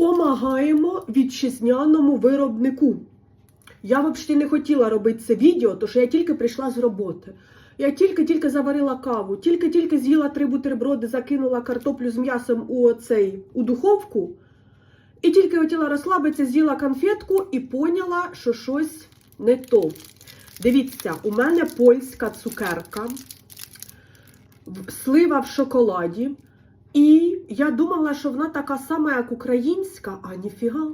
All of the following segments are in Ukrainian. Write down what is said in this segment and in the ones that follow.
Помагаємо вітчизняному виробнику. Я взагалі не хотіла робити це відео, тому що я тільки прийшла з роботи. Я тільки-тільки заварила каву, тільки-тільки з'їла три бутерброди, закинула картоплю з м'ясом у цей у духовку. І тільки хотіла розслабитися, з'їла конфетку і поняла, що щось не то. Дивіться, у мене польська цукерка, слива в шоколаді. І я думала, що вона така сама, як українська, а ніфіга.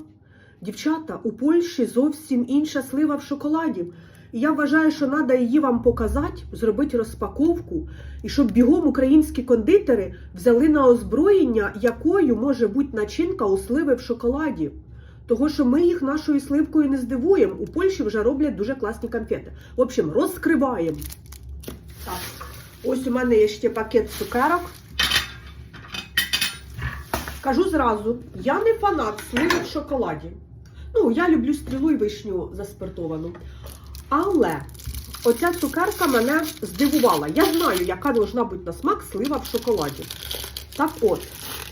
Дівчата, у Польщі зовсім інша слива в шоколаді. І я вважаю, що треба її вам показати, зробити розпаковку, і щоб бігом українські кондитери взяли на озброєння, якою може бути начинка у сливи в шоколаді. Того, що ми їх нашою сливкою не здивуємо. У Польщі вже роблять дуже класні конфети. В общем, розкриваємо. Так, ось у мене є ще пакет цукерок. Кажу зразу, я не фанат сливи в шоколаді. Ну, я люблю стрілу і вишню заспиртовану. Але оця цукерка мене здивувала. Я знаю, яка должна бути на смак слива в шоколаді. Так от,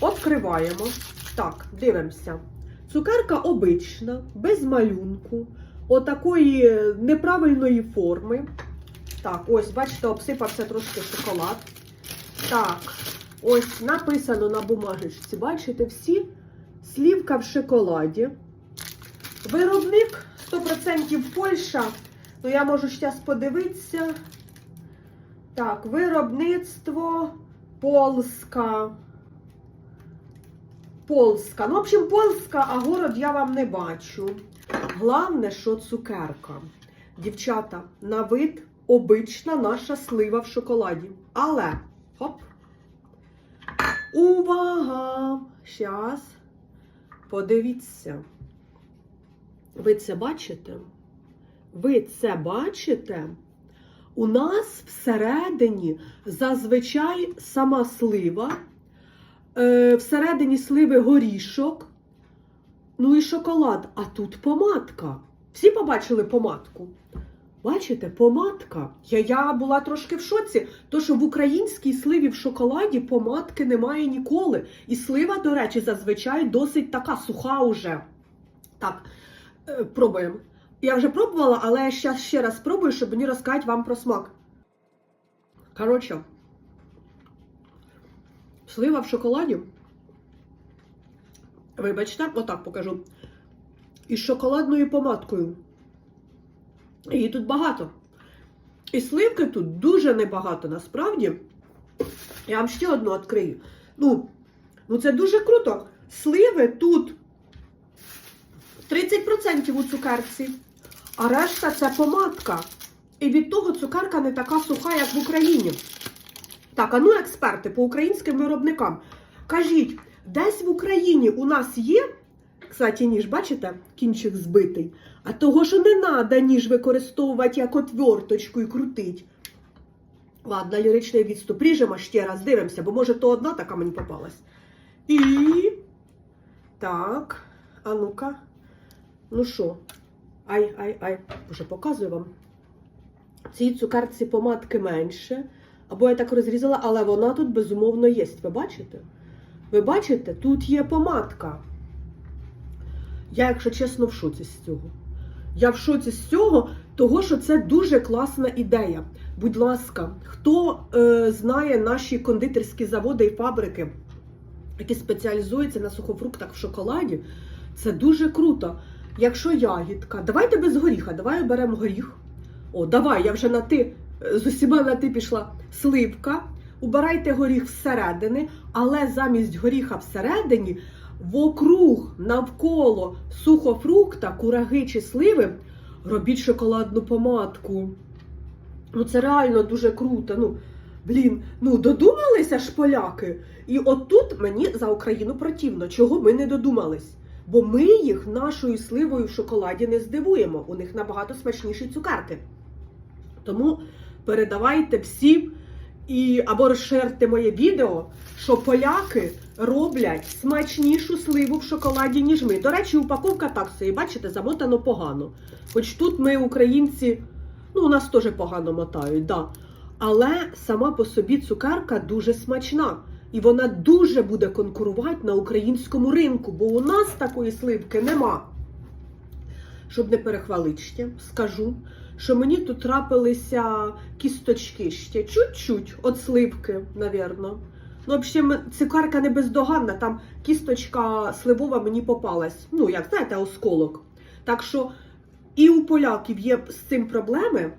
відкриваємо. Так, дивимося. Цукерка обична, без малюнку, отакої неправильної форми. Так, ось, бачите, обсипався трошки шоколад. Так, ось написано на бумажечці. Бачите, всі слівка в шоколаді. Виробник 100% Польща. Ну, я можу зараз подивитися. Так, виробництво Полська. Полська. Ну, в общем, Полська, а город я вам не бачу. Головне, що цукерка. Дівчата, на вид обична наша слива в шоколаді. Але, хоп. Увага! Щас. Подивіться. Ви це бачите? Ви це бачите? У нас всередині зазвичай сама слива, е, всередині сливи горішок, ну і шоколад, а тут помадка. Всі побачили помадку? Бачите, помадка. Я, я була трошки в шоці, то що в українській сливі в шоколаді помадки немає ніколи. І слива, до речі, зазвичай досить така суха уже. Так, е, пробуємо. Я вже пробувала, але зараз ще раз спробую, щоб мені розказати вам про смак. Коротше, слива в шоколаді. Вибачте, отак покажу. Із шоколадною помадкою. Її тут багато. І сливки тут дуже небагато, насправді. Я вам ще одну відкрию. Ну, ну це дуже круто. Сливи тут 30% у цукерці, а решта це помадка. І від того цукерка не така суха, як в Україні. Так, а ну, експерти, по українським виробникам. Кажіть, десь в Україні у нас є, кстати, ніж, бачите, кінчик збитий, а того, що не треба ніж використовувати як отверточку і крутить. Ладно, ліричний відступ. Ріжемо ще раз, дивимося, бо може то одна така мені попалась. І. Так. А ну-ка. Ну що? Ай, ай, ай. Вже показую вам. Цій цукерці помадки менше. Або я так розрізала, але вона тут безумовно є. Ви бачите? Ви бачите, тут є помадка. Я, якщо чесно, в шоці з цього. Я в шоці з цього, того що це дуже класна ідея. Будь ласка, хто е, знає наші кондитерські заводи і фабрики, які спеціалізуються на сухофруктах в шоколаді, це дуже круто. Якщо ягідка, давайте без горіха, давай оберемо горіх. О, давай, я вже на ти е, з усіма на ти пішла сливка. Убирайте горіх всередини, але замість горіха всередині, вокруг, навколо сухофрукта, кураги чи сливи, робіть шоколадну помадку. Ну, це реально дуже круто. Ну, блін, ну додумалися ж поляки. І отут мені за Україну противно, чого ми не додумались. Бо ми їх нашою сливою в шоколаді не здивуємо. У них набагато смачніші цукерки. Тому передавайте всім і або розширте моє відео, що поляки роблять смачнішу сливу в шоколаді, ніж ми. До речі, упаковка так собі, бачите, замотано погано. Хоч тут ми, українці, ну, у нас теж погано мотають, да. Але сама по собі цукерка дуже смачна. І вона дуже буде конкурувати на українському ринку, бо у нас такої сливки нема. Щоб не перехвалити скажу, що мені тут трапилися кісточки ще чуть-чуть от сливки, навірно. Ну, взагалі, цикарка не бездоганна, там кісточка сливова мені попалась. Ну, як знаєте, осколок. Так що і у поляків є з цим проблеми,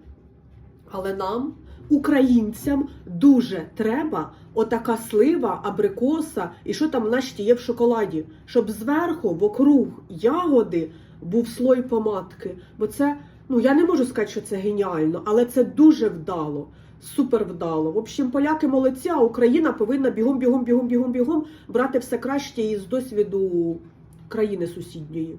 але нам, українцям, дуже треба отака слива, абрикоса і що там нашті є в шоколаді, щоб зверху, вокруг ягоди, був слой помадки. Бо це, ну я не можу сказати, що це геніально, але це дуже вдало. Супер вдало. В общем, поляки молодці, а Україна повинна бігом, бігом, бігом, бігом, бігом брати все краще із досвіду країни сусідньої.